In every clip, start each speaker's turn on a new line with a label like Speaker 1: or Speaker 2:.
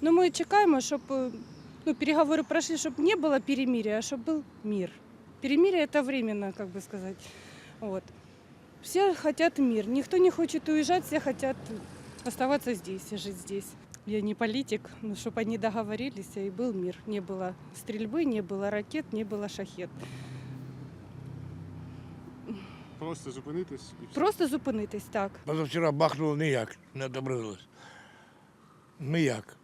Speaker 1: Ну, ми чекаємо, щоб е, ну, переговори пройшли, щоб не було перемирия, а щоб був мир. Перемирие это временно, как бы сказать. Вот. Все хотят мир. Никто не хочет уезжать, все хотят оставаться здесь и жить здесь. Я не политик, но чтобы они договорились, и был мир. Не было стрельбы, не было ракет, не было шахет.
Speaker 2: Просто зупинитись і все.
Speaker 1: Просто зупинитись так.
Speaker 3: Позавчора бахнуло ніяк, не отобразилось. Ніяк.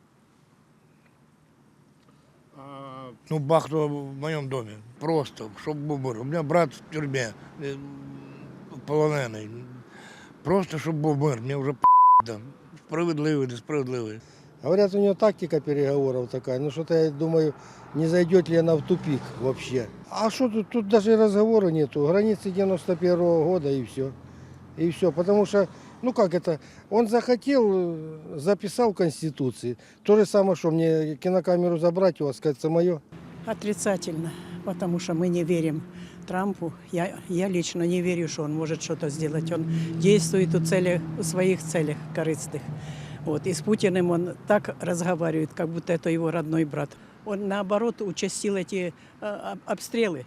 Speaker 3: Ну, бахнуло в моєму домі. Просто, щоб був. У мене брат в тюрмі, е, полонений. Просто, щоб був мир. Мені вже п***, справедливий, несправедливий.
Speaker 4: Говорят, у нее тактика переговоров такая. Ну что-то я думаю, не зайдет ли она в тупик вообще. А что тут? Тут даже разговора нету. Границы 91 года и все. И все. Потому что, ну как это, он захотел, записал в Конституции. То же самое, что мне кинокамеру забрать у вас, это мое.
Speaker 5: Отрицательно, потому что мы не верим Трампу. Я, я лично не верю, что он может что-то сделать. Он действует у, цели, у своих целях корыстных. Вот. И с Путиным он так разговаривает, как будто это его родной брат. Он, наоборот, участил эти э, об- обстрелы.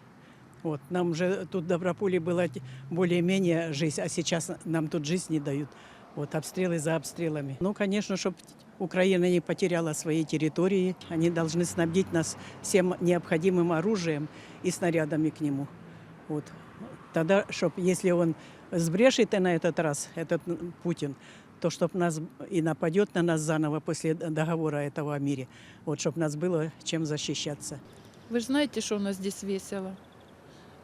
Speaker 5: Вот. Нам же тут в Доброполе было т- более-менее жизнь, а сейчас нам тут жизнь не дают. Вот обстрелы за обстрелами. Ну, конечно, чтобы Украина не потеряла свои территории, они должны снабдить нас всем необходимым оружием и снарядами к нему. Вот. Тогда, чтоб, если он сбрешет и на этот раз, этот Путин, то чтоб нас и нападет на нас заново после договора этого о мире, вот, чтобы нас было чем защищаться.
Speaker 6: Вы же знаете, что у нас здесь весело.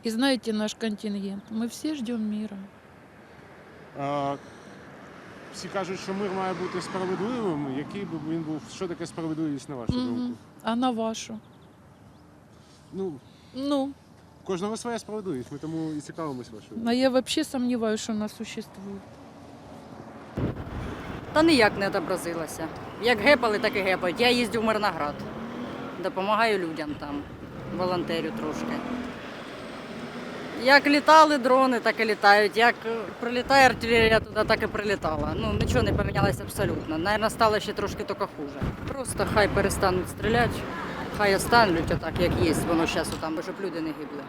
Speaker 6: И знаете наш контингент. Мы все ждем мира.
Speaker 2: а, всі кажуть, що мир має бути справедливим. Який би він був, що таке справедливість на вашу думку?
Speaker 6: А на вашу?
Speaker 2: Ну,
Speaker 6: Ну,
Speaker 2: у кожного своя справедливість, ми тому і цікавимось вашою.
Speaker 6: а я вообще сомневаюсь, что она существует.
Speaker 7: Та ніяк не отобразилася. Як гепали, так і гепають. Я їздю в Мирноград. Допомагаю людям там, волонтерю трошки. Як літали дрони, так і літають. Як прилітає артилерія туди, так і прилітала. Ну нічого не помінялося абсолютно. Навіть стало ще трошки тільки хуже. Просто хай перестануть стріляти, хай остануть отак, як є, воно зараз там, щоб люди не гибли.